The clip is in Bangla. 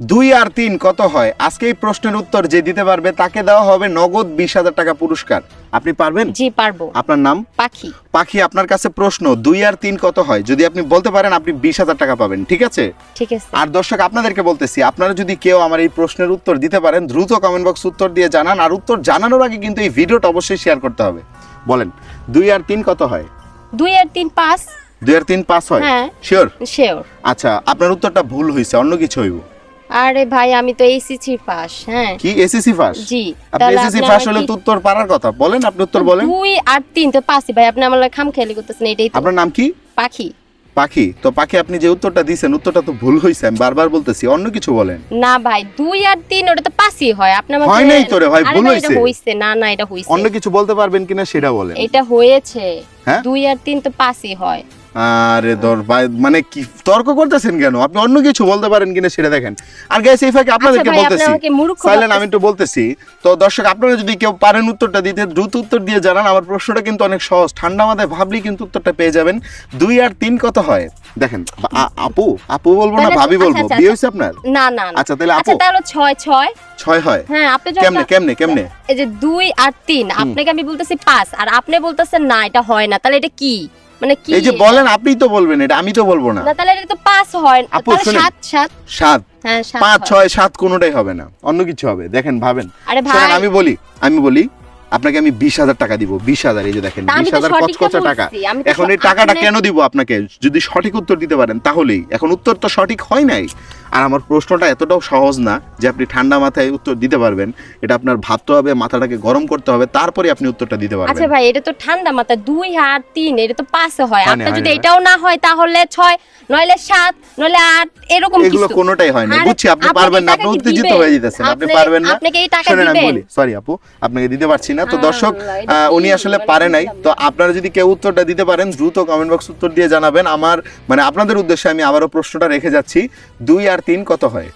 দুই আর তিন কত হয়? আজকে এই প্রশ্নের উত্তর যে দিতে পারবে তাকে দেওয়া হবে নগদ বিশ হাজার টাকা পুরস্কার। আপনি পারবেন? জি পারব। আপনার নাম? পাখি। পাখি আপনার কাছে প্রশ্ন দুই আর তিন কত হয়? যদি আপনি বলতে পারেন আপনি বিশ হাজার টাকা পাবেন ঠিক আছে? ঠিক আছে। আর দর্শক আপনাদেরকে বলতেছি আপনারা যদি কেউ আমার এই প্রশ্নের উত্তর দিতে পারেন দ্রুত কমেন্ট বক্স উত্তর দিয়ে জানান। আর উত্তর জানানোর আগে কিন্তু এই ভিডিওটা অবশ্যই শেয়ার করতে হবে। বলেন দুই আর তিন কত হয়? দুই আর তিন পাঁচ। দুই আর তিন পাঁচ হয়? হ্যাঁ। শিওর শিওর আচ্ছা আপনার উত্তরটা ভুল হয়েছে অন্য কিছু হইব। আরে ভাই আমি তো এইসিসি পাস হ্যাঁ। কি এসএসসি ফার্স্ট জি। আপনি এসএসসি আমাকে হলে তো উত্তর পারার কথা। বলেন আপনি উত্তর বলেন। দুই আর তিন তো ভাই আপনি আমার খাম খেয়ালি করতেছেন এটাই আপনার নাম কি? পাখি। পাখি। তো পাখি আপনি যে উত্তরটা দিয়েছেন উত্তরটা তো ভুল হয়েছে আমি বারবার বলতেছি অন্য কিছু বলেন। না ভাই দুই আর তিন ওটা তো পাঁচই হয়। আপনি আমাকে হয় নাই ভাই, ভুল হইছে। হইছে না না এটা হইছে। অন্য কিছু বলতে পারবেন কিনা সেটা বলেন। এটা হয়েছে। হ্যাঁ? দুই আর তিন তো পাঁচই হয়। আরে দর মানে কি তর্ক করতেছেন কেন? আপনি অন্য কিছু বলতে পারেন কিনা সেটা দেখেন। আর গাইস এই ফাঁকে আপনাদেরকে আচ্ছা বলতেছি সাইলেন আমি একটু বলতেছি। তো দর্শক আপনারা যদি কেউ পারেন উত্তরটা দিতে দ্রুত উত্তর দিয়ে জানান। আমার প্রশ্নটা কিন্তু অনেক সহজ। ঠান্ডা মাথায় ভাবলেই কিন্তু উত্তরটা পেয়ে যাবেন। দুই আর তিন কত হয়? দেখেন আপু আপু বলব না ভাবি আচ্ছা, বলব। আচ্ছা, বিয়ে। হয়েছে আপনার? না না আচ্ছা তাহলে আপু। তাহলে ছয় ছয়। ছয় হয়। হ্যাঁ আপনি কেমনে কেমনে কেমনে? এই যে দুই আর তিন আপনাকে আমি বলতেছি পাঁচ আর আপনি বলতেছেন না এটা হয় না। তাহলে এটা কি? মানে কি? এই যে বলেন আপনিই তো বলবেন এটা আমি তো বলব না। না তাহলে এটা তো পাঁচ হয়। আপু, তাহলে শুনেন। সাত সাত? সাত। হ্যাঁ সাত পাঁচ। ছয় সাত কোনোটাই হবে না। অন্য কিছু হবে। দেখেন ভাবেন। আরে ভাই। আমি বলি আমি বলি আপনাকে আমি বিশ হাজার টাকা দিব বিশ হাজার এই যে দেখেন বিশ হাজার কচকচা টাকা। এখন এই টাকাটা কেন দিব আপনাকে? যদি সঠিক উত্তর দিতে পারেন তাহলেই। এখন উত্তর তো সঠিক হয় নাই। আর আমার প্রশ্নটা এতটাও সহজ না যে আপনি ঠান্ডা মাথায় উত্তর দিতে পারবেন। এটা আপনার ভাবতে হবে মাথাটাকে গরম করতে হবে তারপরে আপনি উত্তরটা দিতে পারবেন। আচ্ছা ভাই এটা তো ঠান্ডা মাথা দুই আর তিন এটা তো পাঁচ হয়। আপনার যদি এটাও না হয় তাহলে ছয় নইলে সাত নইলে আট এরকম এগুলো কিছু কোনোটাই হয় না বুঝছি আপনি পারবেন না আপনি উত্তেজিত হয়ে যেতেছেন আপনি পারবেন না। আপনাকে এই টাকা দিবেন? সরি আপু আপনাকে দিতে পারছি না। তো দর্শক উনি আসলে মানে পারে নাই। তো আপনারা যদি কেউ উত্তরটা দিতে পারেন দ্রুত কমেন্ট বক্স উত্তর দিয়ে জানাবেন। আমার মানে আপনাদের উদ্দেশ্যে আমি আবারও প্রশ্নটা রেখে যাচ্ছি। দুই আর তিন কত হয়?